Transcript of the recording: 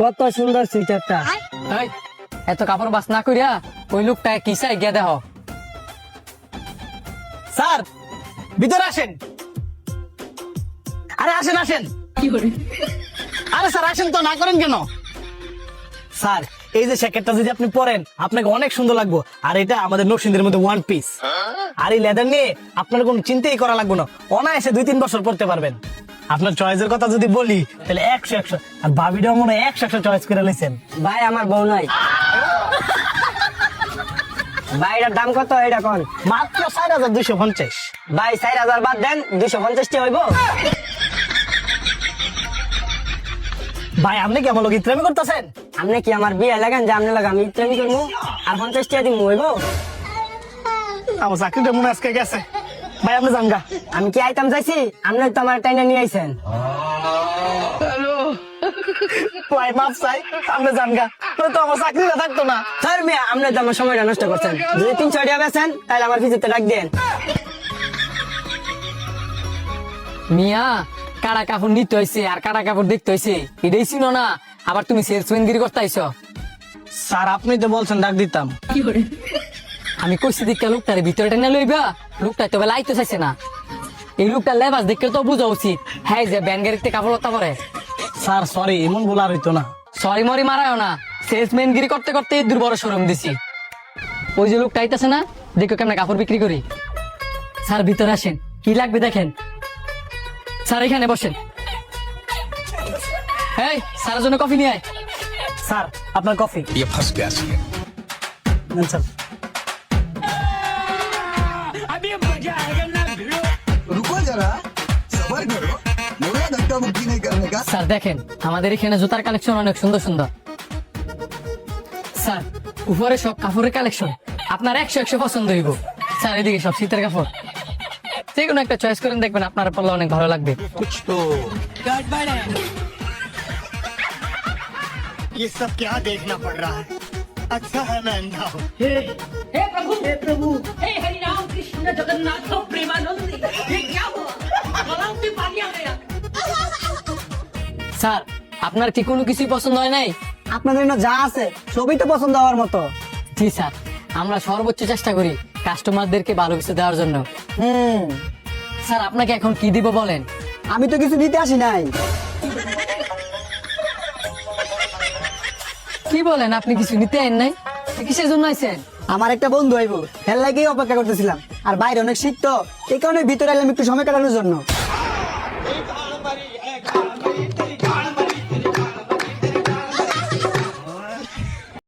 কত সুন্দর সুইটারটা এত কাপড় বাস না করিয়া ওই লোকটা কি চাই গিয়া দেহ। স্যার ভিতরে আসেন। আরে আসেন আসেন। আরে স্যার আসেন তো না করেন কেন? স্যার এই যে জ্যাকেটটা যদি আপনি পরেন আপনাকে অনেক সুন্দর লাগবে। আর এটা আমাদের নরসিংদের মধ্যে ওয়ান পিস আর এই লেদার নিয়ে আপনার কোনো চিন্তাই করা লাগবে না। অনায়াসে দুই তিন বছর পড়তে পারবেন। আপনার চয়েসের কথা যদি বলি তাহলে একশো একশো। আর ভাবিটাও মনে হয় একশো একশো চয়েস করে লেছেন ভাই আমার বউ নাই। ভাই এটার দাম কত এটা কোন? মাত্র চার হাজার দুইশো পঞ্চাশ। ভাই চার হাজার বাদ দেন দুইশো পঞ্চাশটি হইব। ভাই আপনি কি আমার লোক ইত্রামি করতেছেন? আপনি কি আমার বিয়ে লাগান? যে আপনি লাগান আমি ট্রেন করব? আর পঞ্চাশটি দিন হইব? আমার চাকরিটা মনে আজকে গেছে। ভাই আপনি যান গা। আমি কি আইতাম আপনি তো আমার টাইনে নিয়ে আইছেন। ভাই মাফ চাই। আপনি যান গা। নয়তো তো আমার চাকরিটা থাকতো না। স্যার মিয়া আপনি তো আমার সময়টা নষ্ট করছেন। যদি টাকা বেছেন তাহলে আমার ভিজিতে ডাক দেন। মিয়া কাড়া কাপড় নিতে হয়েছে আর কাড়া কাপড় দেখতে হয়েছে এটাই ছিল না আবার তুমি সেলসম্যান গিরি করতে আইছো। স্যার আপনি তো বলছেন ডাক দিতাম। আমি কইছি দিকে লোকটার ভিতরে টেনে লইবা। লোকটা তবে লাইতে চাইছে না। এই লোকটা লেবাস দেখে তো বোঝা উচিত। হ্যাঁ যে ব্যান গাড়িতে কাপড় হত্যা করে স্যার সরি এমন ভুল আর হইতো না। সরি মরি মারায় না। সেলসম্যান গিরি করতে করতে দুর্বল শোরুম দিছি। ওই যে লোকটা আইতাছে না দেখো কেমন কাপড় বিক্রি করি। স্যার ভিতরে আসেন। কি লাগবে দেখেন। স্যার এখানে বসেন। এই স্যার জন্য কফি নিয়ে আয়। স্যার আপনার কফি। First class sir. गया सी নেন স্যার रुको जरा सबर करो मुझे धक्का मुक्की नहीं करने का স্যার দেখেন আমাদের এখানে জুতার কালেকশন অনেক সুন্দর সুন্দর স্যার উপরে সব কাপড়ের কালেকশন আপনার একশো একশো পছন্দ হইব স্যার এদিকে সব শীতের কাপড় যে কোনো একটা চয়েস করেন দেখবেন আপনার পড়লে অনেক ভালো লাগবে कुछ तो ये सब क्या देखना पड़ रहा है अच्छा है मैं अंधा हूँ हे प्रभु हे प्रभु हे हरि राम স্যার আপনার কি কোনো কিছুই পছন্দ হয় নাই? আপনাদের জন্য যা আছে সবই তো পছন্দ হওয়ার মতো। জি স্যার। আমরা সর্বোচ্চ চেষ্টা করি কাস্টমারদেরকে ভালো কিছু দেওয়ার জন্য। হুম। স্যার আপনাকে এখন কি দিব বলেন? আমি তো কিছু দিতে আসি নাই। কি বলেন আপনি কিছু নিতে আইন নাই? কিসের জন্য আইছেন? আমার একটা বন্ধু আইব হেল লাগেই অপেক্ষা করতেছিলাম। আর বাইরে অনেক শীত তো এই কারণে ভিতরে এলাম একটু সময় কাটানোর জন্য।